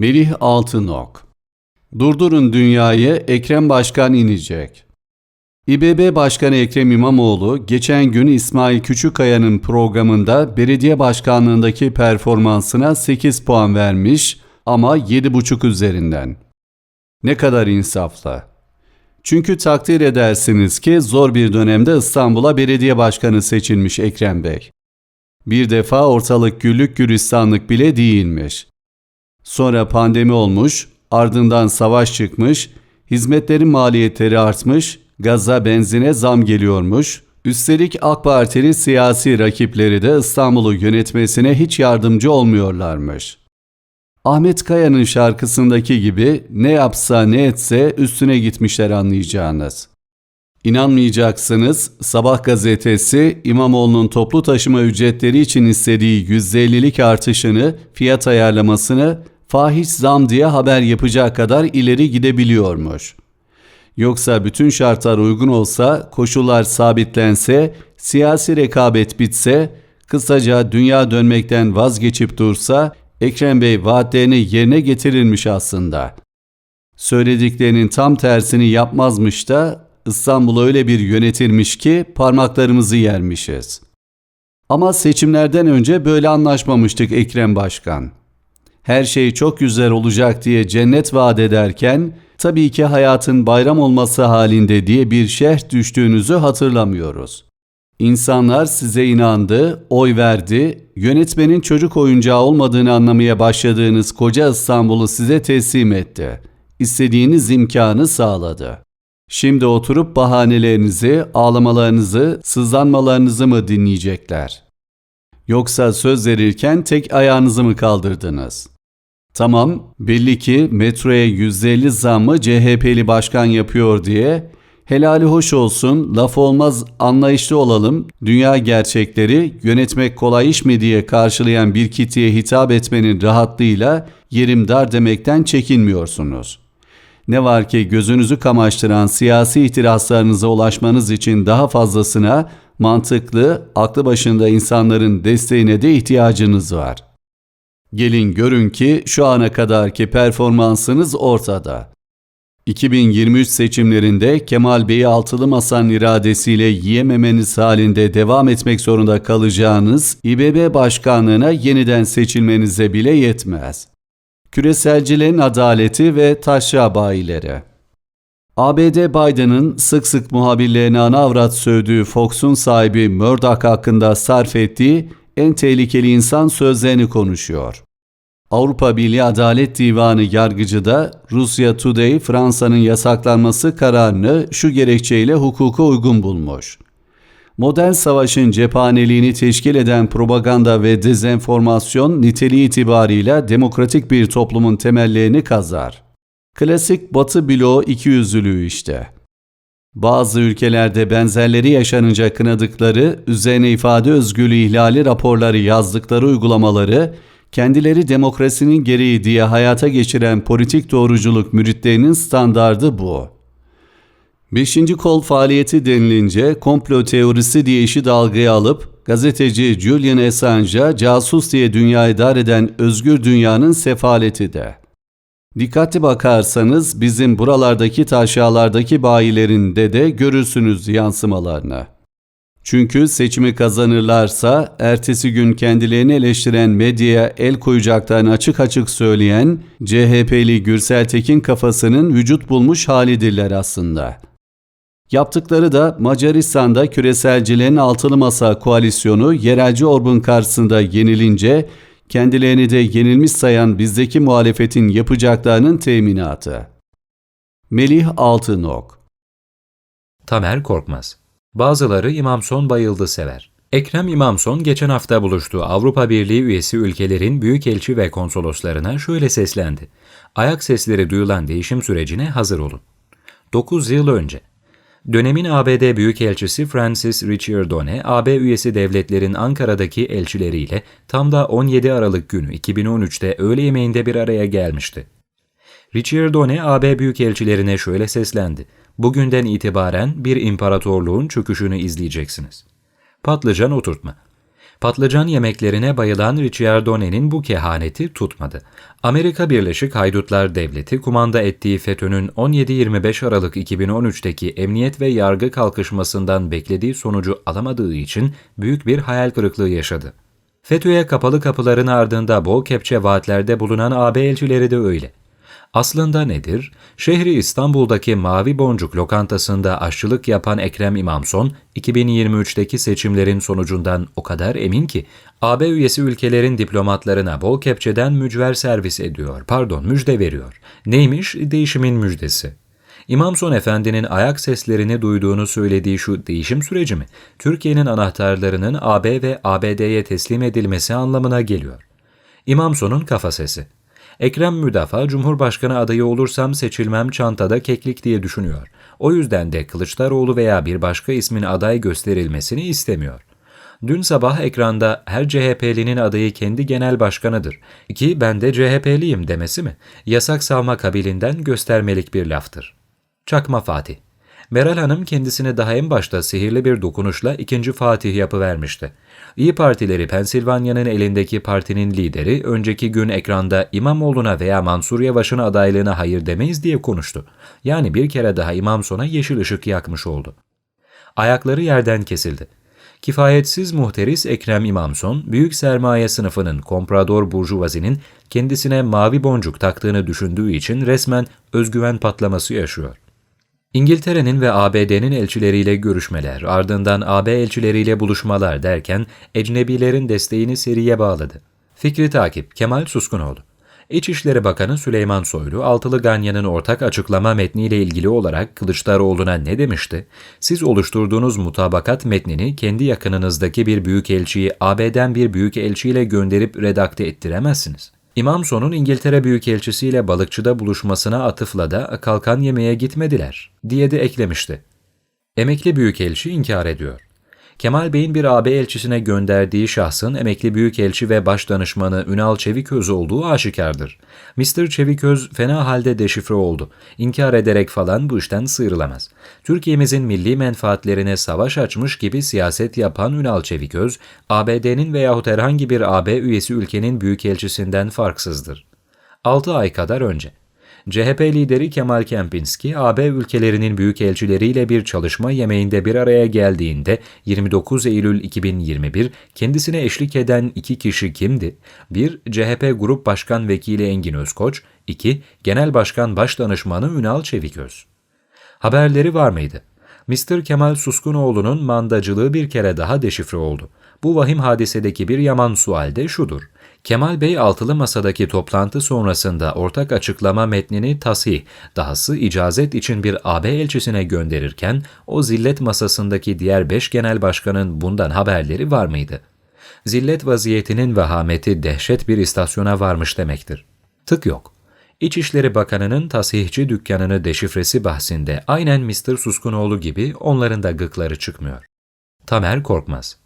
Melih Altınok Durdurun dünyayı Ekrem Başkan inecek. İBB Başkanı Ekrem İmamoğlu geçen gün İsmail Küçükkaya'nın programında belediye başkanlığındaki performansına 8 puan vermiş ama 7,5 üzerinden. Ne kadar insaflı. Çünkü takdir edersiniz ki zor bir dönemde İstanbul'a belediye başkanı seçilmiş Ekrem Bey. Bir defa ortalık güllük gülistanlık bile değilmiş. Sonra pandemi olmuş, ardından savaş çıkmış, hizmetlerin maliyetleri artmış, gaza benzine zam geliyormuş. Üstelik AK Partili siyasi rakipleri de İstanbul'u yönetmesine hiç yardımcı olmuyorlarmış. Ahmet Kaya'nın şarkısındaki gibi ne yapsa ne etse üstüne gitmişler anlayacağınız. İnanmayacaksınız, Sabah gazetesi İmamoğlu'nun toplu taşıma ücretleri için istediği %50'lik artışını, fiyat ayarlamasını fahiş zam diye haber yapacak kadar ileri gidebiliyormuş. Yoksa bütün şartlar uygun olsa, koşullar sabitlense, siyasi rekabet bitse, kısaca dünya dönmekten vazgeçip dursa, Ekrem Bey vaatlerini yerine getirilmiş aslında. Söylediklerinin tam tersini yapmazmış da İstanbul'u öyle bir yönetilmiş ki parmaklarımızı yermişiz. Ama seçimlerden önce böyle anlaşmamıştık Ekrem Başkan. Her şey çok güzel olacak diye cennet vaat ederken tabii ki hayatın bayram olması halinde diye bir şerh düştüğünüzü hatırlamıyoruz. İnsanlar size inandı, oy verdi, yönetmenin çocuk oyuncağı olmadığını anlamaya başladığınız koca İstanbul'u size teslim etti. İstediğiniz imkanı sağladı. Şimdi oturup bahanelerinizi, ağlamalarınızı, sızlanmalarınızı mı dinleyecekler? Yoksa söz verirken tek ayağınızı mı kaldırdınız? Tamam, belli ki metroya %50 zammı CHP'li başkan yapıyor diye helali hoş olsun, laf olmaz anlayışlı olalım, dünya gerçekleri yönetmek kolay iş mi diye karşılayan bir kitleye hitap etmenin rahatlığıyla yerim dar demekten çekinmiyorsunuz. Ne var ki gözünüzü kamaştıran siyasi ihtiraslarınıza ulaşmanız için daha fazlasına mantıklı, aklı başında insanların desteğine de ihtiyacınız var. Gelin görün ki şu ana kadarki performansınız ortada. 2023 seçimlerinde Kemal Bey'i altılı masanın iradesiyle yiyememeniz halinde devam etmek zorunda kalacağınız İBB başkanlığına yeniden seçilmenize bile yetmez. Küreselcilerin adaleti ve taşra bayileri. ABD Biden'ın sık sık muhabirlerine ana avrat sövdüğü Fox'un sahibi Murdoch hakkında sarf ettiği en tehlikeli insan sözlerini konuşuyor. Avrupa Birliği Adalet Divanı yargıcı da Rusya Today Fransa'nın yasaklanması kararını şu gerekçeyle hukuka uygun bulmuş. Modern savaşın cephaneliğini teşkil eden propaganda ve dezenformasyon niteliği itibarıyla demokratik bir toplumun temellerini kazar. Klasik Batı bloğu ikiyüzlülüğü işte. Bazı ülkelerde benzerleri yaşanınca kınadıkları, üzerine ifade özgürlüğü ihlali raporları yazdıkları uygulamaları, kendileri demokrasinin gereği diye hayata geçiren politik doğruculuk müritlerinin standardı bu. Beşinci kol faaliyeti denilince komplo teorisi diye işi dalgaya alıp gazeteci Julian Assange'a casus diye dünya idare eden özgür dünyanın sefaleti de. Dikkatli bakarsanız bizim buralardaki taşralardaki bayilerinde de görürsünüz yansımalarını. Çünkü seçimi kazanırlarsa ertesi gün kendilerini eleştiren medyaya el koyacaklarını açık açık söyleyen CHP'li Gürsel Tekin kafasının vücut bulmuş halidirler aslında. Yaptıkları da Macaristan'da küreselcilerin altılı masa koalisyonu yerelci Orban karşısında yenilince kendilerini de yenilmiş sayan bizdeki muhalefetin yapacaklarının teminatı. Melih Altınok Tamer Korkmaz. Bazıları İmamson bayıldı sever. Ekrem İmamson geçen hafta buluştuğu Avrupa Birliği üyesi ülkelerin büyükelçi ve konsoloslarına şöyle seslendi. Ayak sesleri duyulan değişim sürecine hazır olun. 9 yıl önce Dönemin ABD Büyükelçisi Francis Ricciardone, AB üyesi devletlerin Ankara'daki elçileriyle tam da 17 Aralık günü 2013'te öğle yemeğinde bir araya gelmişti. Ricciardone, AB Büyükelçilerine şöyle seslendi. Bugünden itibaren bir imparatorluğun çöküşünü izleyeceksiniz. Patlıcan oturtma. Patlıcan yemeklerine bayılan Ricciardone'nin bu kehaneti tutmadı. Amerika Birleşik Haydutlar Devleti kumanda ettiği FETÖ'nün 17-25 Aralık 2013'teki emniyet ve yargı kalkışmasından beklediği sonucu alamadığı için büyük bir hayal kırıklığı yaşadı. FETÖ'ye kapalı kapıların ardında bol kepçe vaatlerde bulunan AB elçileri de öyle. Aslında nedir? Şehri İstanbul'daki Mavi Boncuk lokantasında aşçılık yapan Ekrem İmamson, 2023'teki seçimlerin sonucundan o kadar emin ki, AB üyesi ülkelerin diplomatlarına bol kepçeden mücver servis ediyor, pardon müjde veriyor. Neymiş? Değişimin müjdesi. İmamson Efendi'nin ayak seslerini duyduğunu söylediği şu değişim süreci mi, Türkiye'nin anahtarlarının AB ve ABD'ye teslim edilmesi anlamına geliyor. İmamson'un kafa sesi. Ekrem Müdafaa Cumhurbaşkanı adayı olursam seçilmem çantada keklik diye düşünüyor. O yüzden de Kılıçdaroğlu veya bir başka ismin aday gösterilmesini istemiyor. Dün sabah ekranda her CHP'linin adayı kendi genel başkanıdır ki ben de CHP'liyim demesi mi? Yasak savma kabilinden göstermelik bir laftır. Çakma Fatih Meral Hanım kendisine daha en başta sihirli bir dokunuşla ikinci Fatih yapıvermişti. İyi Partileri Pensilvanya'nın elindeki partinin lideri önceki gün ekranda İmamoğlu'na veya Mansur Yavaş'ın adaylığına hayır demeyiz diye konuştu. Yani bir kere daha İmam Son'a yeşil ışık yakmış oldu. Ayakları yerden kesildi. Kifayetsiz muhteris Ekrem İmamson, büyük sermaye sınıfının komprador burjuvazinin kendisine mavi boncuk taktığını düşündüğü için resmen özgüven patlaması yaşıyor. İngiltere'nin ve ABD'nin elçileriyle görüşmeler, ardından AB elçileriyle buluşmalar derken ecnebilerin desteğini seriye bağladı. Fikri takip Kemal Suskunoğlu. İçişleri Bakanı Süleyman Soylu, Altılı Ganyan'ın ortak açıklama metniyle ilgili olarak Kılıçdaroğlu'na ne demişti? Siz oluşturduğunuz mutabakat metnini kendi yakınınızdaki bir büyükelçiyi AB'den bir büyükelçiyle gönderip redakte ettiremezsiniz. İmamson'un İngiltere Büyükelçisiyle balıkçıda buluşmasına atıfla da kalkan yemeğe gitmediler diye de eklemişti. Emekli Büyükelçi inkar ediyor. Kemal Bey'in bir AB elçisine gönderdiği şahsın emekli büyükelçi ve başdanışmanı Ünal Çeviköz olduğu aşikardır. Mr. Çeviköz fena halde deşifre oldu. İnkar ederek falan bu işten sıyrılamaz. Türkiye'mizin milli menfaatlerine savaş açmış gibi siyaset yapan Ünal Çeviköz, ABD'nin veyahut herhangi bir AB üyesi ülkenin büyükelçisinden farksızdır. 6 ay kadar önce. CHP lideri Kemal Kempinski, AB ülkelerinin büyükelçileriyle bir çalışma yemeğinde bir araya geldiğinde 29 Eylül 2021 kendisine eşlik eden iki kişi kimdi? 1. CHP Grup Başkan Vekili Engin Özkoç 2. Genel Başkan Başdanışmanı Ünal Çeviköz. Haberleri var mıydı? Mr. Kemal Suskunoğlu'nun mandacılığı bir kere daha deşifre oldu. Bu vahim hadisedeki bir yaman sual de şudur. Kemal Bey altılı masadaki toplantı sonrasında ortak açıklama metnini tasih, dahası icazet için bir AB elçisine gönderirken o zillet masasındaki diğer beş genel başkanın bundan haberleri var mıydı? Zillet vaziyetinin vehameti dehşet bir istasyona varmış demektir. Tık yok. İçişleri Bakanı'nın tasihçi dükkanını deşifresi bahsinde aynen Mr. Suskunoğlu gibi onların da gıkları çıkmıyor. Tamer Korkmaz